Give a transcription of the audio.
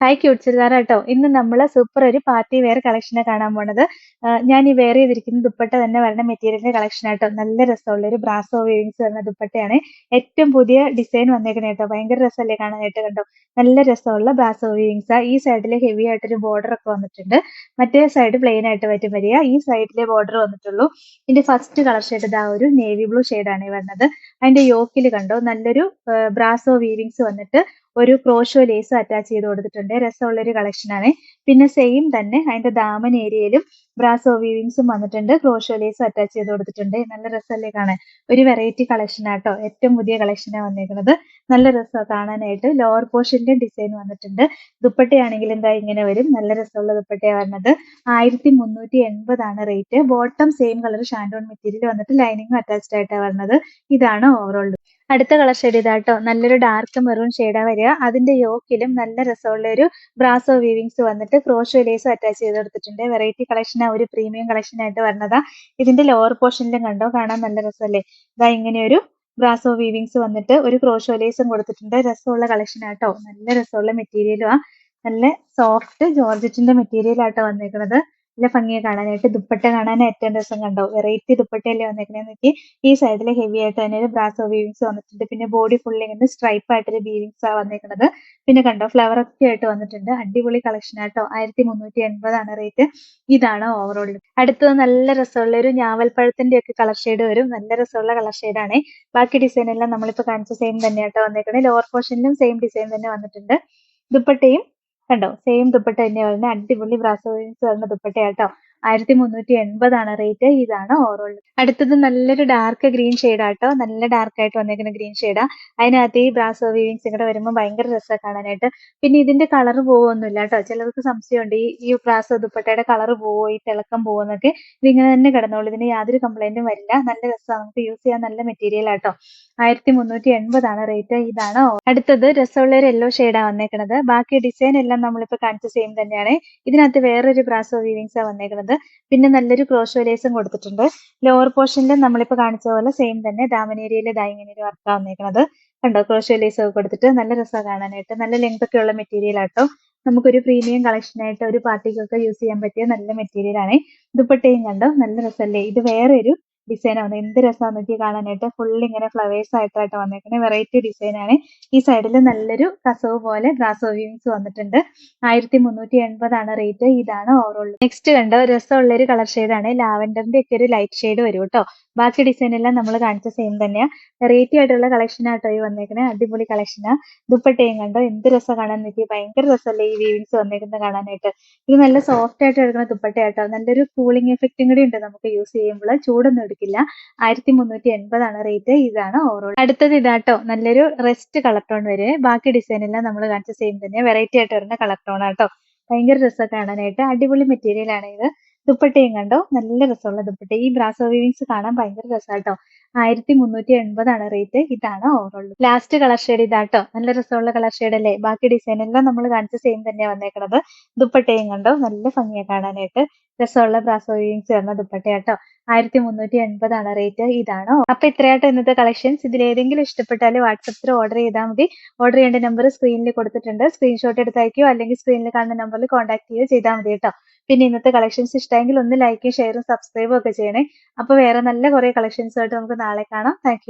Hi cute churidar കേട്ടോ ഇന്ന് നമ്മൾ സൂപ്പർ ഒരു പാർട്ടി വെയർ കളക്ഷനെ കാണാൻ പോണത്. ഞാൻ ഈ വെയർ ചെയ്തിരിക്കുന്ന ദുപ്പട്ട തന്നെ വരുന്ന മെറ്റീരിയലിന്റെ കളക്ഷൻ ആട്ടോ നല്ല രസമുള്ള ഒരു ബ്രാസോ വേവിങ്സ് വരുന്ന ദുപ്പട്ടയാണ്. ഏറ്റവും പുതിയ ഡിസൈൻ വന്നേക്കണേ കേട്ടോ. ഭയങ്കര രസമല്ലേ കാണാനായിട്ട് കണ്ടോ? നല്ല രസമുള്ള ബ്രാസോ വീവിങ്സ് ഈ സൈഡിൽ ഹെവി ആയിട്ടൊരു ബോർഡർ ഒക്കെ വന്നിട്ടുണ്ട്. മറ്റേ സൈഡ് പ്ലെയിൻ ആയിട്ട് പറ്റും വരിക. ഈ സൈഡിലെ ബോർഡർ വന്നിട്ടുള്ളൂ. ഇതിന്റെ ഫസ്റ്റ് കളർ ഷെയ്ഡ് ഇതാ ഒരു നേവി ബ്ലൂ ആണ് വരുന്നത് അതിന്റെ യോക്കിൽ കണ്ടോ നല്ലൊരു ബ്രാസോ വീവിങ്സ് വന്നിട്ട് ഒരു ക്രോഷോ ലേസ് അറ്റാച്ച് ചെയ്ത് കൊടുത്തിട്ടുണ്ട്. രസമുള്ള ഒരു കളക്ഷൻ ആണ്. പിന്നെ സെയിം തന്നെ അതിന്റെ ദാമൻ ഏരിയയിലും ബ്രാസോ വീവിങ്സും വന്നിട്ടുണ്ട്. ക്രോഷോ ലേസും അറ്റാച്ച് ചെയ്ത് കൊടുത്തിട്ടുണ്ട്. നല്ല രസമല്ലേ കാണാൻ? ഒരു വെറൈറ്റി കളക്ഷൻ ആട്ടോ. ഏറ്റവും പുതിയ കളക്ഷനാണ് വന്നേക്കുന്നത്. നല്ല രസമാണ് കാണാനായിട്ട്. ലോവർ പോർഷന്റെ ഡിസൈൻ വന്നിട്ടുണ്ട്. ദുപ്പട്ടയാണെങ്കിൽ എന്താ ഇങ്ങനെ വരും? നല്ല രസമുള്ള ദുപ്പട്ടയാണ് വരുന്നത് ആയിരത്തി മുന്നൂറ്റി എൺപതാണ് റേറ്റ് ബോട്ടം സെയിം കളർ ഷാൻഡോൺ മെറ്റീരിയൽ വന്നിട്ട് ലൈനിങ് അറ്റാച്ച്ഡ് ആയിട്ടാണ് വരുന്നത് ഇതാണ് ഓവറോൾ അടുത്ത കളർ ഷെയ്ഡ് ഇതാട്ടോ നല്ലൊരു ഡാർക്ക് മെറൂൺ ഷെയ്ഡാ വരിക. അതിന്റെ യോക്കിലും നല്ല രസമുള്ള ഒരു ബ്രാസോ വീവിങ്സ് വന്നിട്ട് ക്രോഷോ ലേസും അറ്റാച്ച് ചെയ്ത് കൊടുത്തിട്ടുണ്ട്. വെറൈറ്റി കളക്ഷൻ ഒരു പ്രീമിയം കളക്ഷൻ ആയിട്ട് വരണതാ ഇതിന്റെ ലോവർ പോർഷനിലും കണ്ടോ? കാണാൻ നല്ല രസമല്ലേ? ഇതാ ഇങ്ങനെ ഒരു ബ്രാസോ വീവിങ്സ് വന്നിട്ട് ഒരു ക്രോഷോ ലേസും കൊടുത്തിട്ടുണ്ട്. രസമുള്ള കളക്ഷൻ ആട്ടോ നല്ല രസമുള്ള മെറ്റീരിയലും ആ. നല്ല സോഫ്റ്റ് ജോർജറ്റിന്റെ മെറ്റീരിയൽ ആട്ടോ വന്നേക്കുന്നത് നല്ല ഭംഗിയെ കാണാനായിട്ട് ദുപ്പട്ട കാണാൻ ഏറ്റവും രസം കണ്ടോ. വെറൈറ്റി ദുപ്പട്ടയല്ലേ വന്നേക്കണേന്ന് നോക്കി ഈ സൈഡിൽ ഹെവി ആയിട്ട് തന്നെ ഒരു ബ്രാസോ വീവിങ്സ് വന്നിട്ടുണ്ട്. പിന്നെ ബോഡി ഫുള്ളി ഇങ്ങനെ സ്ട്രൈപ്പ് ആയിട്ടൊരു വീവിങ്സ് ആ വന്നേക്കുന്നത് പിന്നെ കണ്ടോ ഫ്ലവർ ഒക്കെ ആയിട്ട് വന്നിട്ടുണ്ട്. അടിപൊളി കളക്ഷൻ ആട്ടോ. ആയിരത്തി മുന്നൂറ്റി എൺപതാണ് റേറ്റ് ഇതാണ് ഓവറോൾ അടുത്തത് നല്ല രസമുള്ള ഒരു ഞാവൽപ്പഴത്തിന്റെ ഒക്കെ കളർ ഷെയ്ഡ് വരും. നല്ല രസമുള്ള കളർ ഷെയ്ഡ് ആണ്. ബാക്കി ഡിസൈൻ എല്ലാം നമ്മളിപ്പോ കാണിച്ച സെയിം തന്നെയാട്ടോ വന്നേക്കണേ. ലോവർ പോർഷനിലും സെയിം ഡിസൈൻ തന്നെ വന്നിട്ടുണ്ട്. ദുപ്പട്ടയും കണ്ടോ? സെയിം ദുപ്പട്ട തന്നെയാ വരുന്നേ അടിപൊളി ബ്രാസോ വരുന്ന ദുപ്പട്ടയാട്ടോ ആയിരത്തി മുന്നൂറ്റി എൺപതാണ് റേറ്റ് ഇതാണ് ഓവറോൾ അടുത്തത് നല്ലൊരു ഡാർക്ക് ഗ്രീൻ ആട്ടോ. നല്ല ഡാർക്ക് ആയിട്ട് വന്നേക്കുന്ന ഗ്രീൻ ഷെയ്ഡാ അതിനകത്ത് ഈ ബ്രാസോ വീവിങ്സ് കൂടെ വരുമ്പോൾ ഭയങ്കര രസമാണ് കാണാനായിട്ട്. പിന്നെ ഇതിന്റെ കളർ പോവൊന്നുമില്ല കേട്ടോ ചിലർക്ക് സംശയമുണ്ട്. ഈ ഈ ബ്രാസോ ദുപ്പട്ടയുടെ കളർ പോവോ? ഈ തിളക്കം പോവോന്നൊക്കെ ഇതിങ്ങനെ തന്നെ കിടന്നോളൂ. ഇതിന് യാതൊരു കംപ്ലൈന്റും വരില്ല. നല്ല രസമാണ് നമുക്ക് യൂസ് ചെയ്യാൻ നല്ല മെറ്റീരിയൽ ആട്ടോ. ആയിരത്തി മുന്നൂറ്റി എൺപതാണ് റേറ്റ് ഇതാണ് അടുത്തത് രസമുള്ള ഒരു യെല്ലോ ഷെയ്ഡാണ് വന്നേക്കുന്നത് ബാക്കി ഡിസൈൻ എല്ലാം നമ്മളിപ്പോ കാണിച്ച സെയിം തന്നെയാണ്. ഇതിനകത്ത് വേറൊരു ബ്രാസോ വീവിങ്സ് ആണ് വന്നേക്കുന്നത് പിന്നെ നല്ലൊരു ക്രോഷോ ലേസും കൊടുത്തിട്ടുണ്ട്. ലോവർ പോർഷനിൽ നമ്മളിപ്പോൾ കാണിച്ച പോലെ സെയിം തന്നെ ദാമൻ ഡൈങ്ങനേരി ഇങ്ങനെ ഒരു വർക്കാണ് വന്നേക്കുന്നത് കണ്ടോ ക്രോഷോ ലേസ് ഒക്കെ കൊടുത്തിട്ട് നല്ല രസമാണ് കാണാനായിട്ട്. നല്ല ലെങ്ത് ഒക്കെ ഉള്ള മെറ്റീരിയൽ ആട്ടോ നമുക്കൊരു പ്രീമിയം കളക്ഷൻ ആയിട്ട് ഒരു പാർട്ടിക്കൊക്കെ യൂസ് ചെയ്യാൻ പറ്റിയ നല്ല മെറ്റീരിയൽ ആണ്. ദുപ്പട്ടയും കണ്ടോ നല്ല രസമല്ലേ ഇത് വേറെ ഒരു ഡിസൈൻ ആണ്. എന്ത് രസമാണെന്ന് നോക്കി കാണാനായിട്ട്. ഫുൾ ഇങ്ങനെ ഫ്ലവേഴ്സ് ആയിട്ടായിട്ട് വന്നേക്കുന്നത് വെറൈറ്റി ഡിസൈൻ ആണ്. ഈ സൈഡിൽ നല്ലൊരു കസവ് പോലെ ഗ്രാസ് വീവിങ്സ് വന്നിട്ടുണ്ട്. ആയിരത്തി മുന്നൂറ്റി എൺപതാണ് റേറ്റ് ഇതാണ് ഓവറോൾ നെക്സ്റ്റ് കണ്ടോ? രസമുള്ള ഒരു കളർ ആണ്. ലാവൻഡറിന്റെ ഒക്കെ ഒരു ലൈറ്റ് ഷെയ്ഡ് വരും കേട്ടോ ബാക്കി ഡിസൈൻ എല്ലാം നമ്മൾ കാണിച്ച സെയിം തന്നെയാ. വെറൈറ്റി ആയിട്ടുള്ള കളക്ഷൻ ആട്ടോ ഈ വന്നേക്കണേ. അടിപൊളി കളക്ഷനാ ദുപ്പട്ടയും കണ്ടോ? എന്ത് രസം കാണാൻ നോക്കി ഭയങ്കര രസമല്ലേ ഈ വീവിങ്സ് വന്നേക്കുന്നത് കാണാനായിട്ട്. ഇത് നല്ല സോഫ്റ്റ് ആയിട്ട് എടുക്കുന്ന ദുപ്പട്ടയാട്ടോ. നല്ലൊരു കൂളിംഗ് എഫക്റ്റും കൂടി ഉണ്ട് നമുക്ക് യൂസ് ചെയ്യുമ്പോൾ. ചൂടൊന്നും എടുക്കില്ല. ആയിരത്തി മുന്നൂറ്റി എൺപതാണ് റേറ്റ് ഇതാണ് ഓവറോൾ അടുത്തത് ഇതാട്ടോ. നല്ലൊരു റെസ്റ്റ് കളർ വരെ. ബാക്കി ഡിസൈൻ എല്ലാം നമ്മൾ കാണിച്ച സെയിം തന്നെ വെറൈറ്റി ആയിട്ട് വരുന്ന കളർ ടോൺ ആട്ടോ ഭയങ്കര രസം കാണാനായിട്ട്. അടിപൊളി മെറ്റീരിയൽ ആണ് ഇത്. ദുപ്പട്ടയും കണ്ടോ? നല്ല രസമുള്ള ദുപ്പട്ട. ഈ ബ്രാസോ വീവിങ്സ് കാണാൻ ഭയങ്കര രസമാട്ടോ. ആയിരത്തി മുന്നൂറ്റി എൺപതാണ് റേറ്റ്. ഇതാണ് ഓവറോൾ. ലാസ്റ്റ് കളർ ഷെയ്ഡ് ഇതാട്ടോ. നല്ല രസമുള്ള കളർ ഷെയ്ഡ് അല്ലേ? ബാക്കി ഡിസൈൻ എല്ലാം നമ്മൾ കാണിച്ച സെയിം തന്നെയാണ് വന്നേക്കണത്. ദുപ്പട്ടയും കണ്ടോ? നല്ല ഭംഗിയാ കാണാനായിട്ട്. രസമുള്ള ബ്രാസോ വീവിങ്സ് വരുന്ന ദുപ്പട്ടയാട്ടോ. ആയിരത്തി മുന്നൂറ്റി എൺപതാണ് റേറ്റ്. ഇതാണോ. അപ്പൊ ഇത്രയാട്ടോ ഇന്നത്തെ കളക്ഷൻസ് ഇതിൽ ഏതെങ്കിലും ഇഷ്ടപ്പെട്ടാൽ വാട്സപ്പിൽ ഓർഡർ ചെയ്താൽ മതി. ഓർഡർ ചെയ്യേണ്ട നമ്പർ സ്ക്രീനിൽ കൊടുത്തിട്ടുണ്ട്. സ്ക്രീൻഷോട്ട് എടുത്തയക്കോ? അല്ലെങ്കിൽ സ്ക്രീനിൽ കാണുന്ന നമ്പറിൽ കോൺടാക്ട് ചെയ്യുകയോ ചെയ്താൽ മതി കേട്ടോ പിന്നെ ഇന്നത്തെ കളക്ഷൻസ് ഇഷ്ടമെങ്കിൽ ഒന്ന് ലൈക്കും ഷെയറും സബ്സ്ക്രൈബും ഒക്കെ ചെയ്യണേ. അപ്പൊ വേറെ നല്ല കുറെ കളക്ഷൻസുമായിട്ട് നമുക്ക് നാളെ കാണാം. താങ്ക്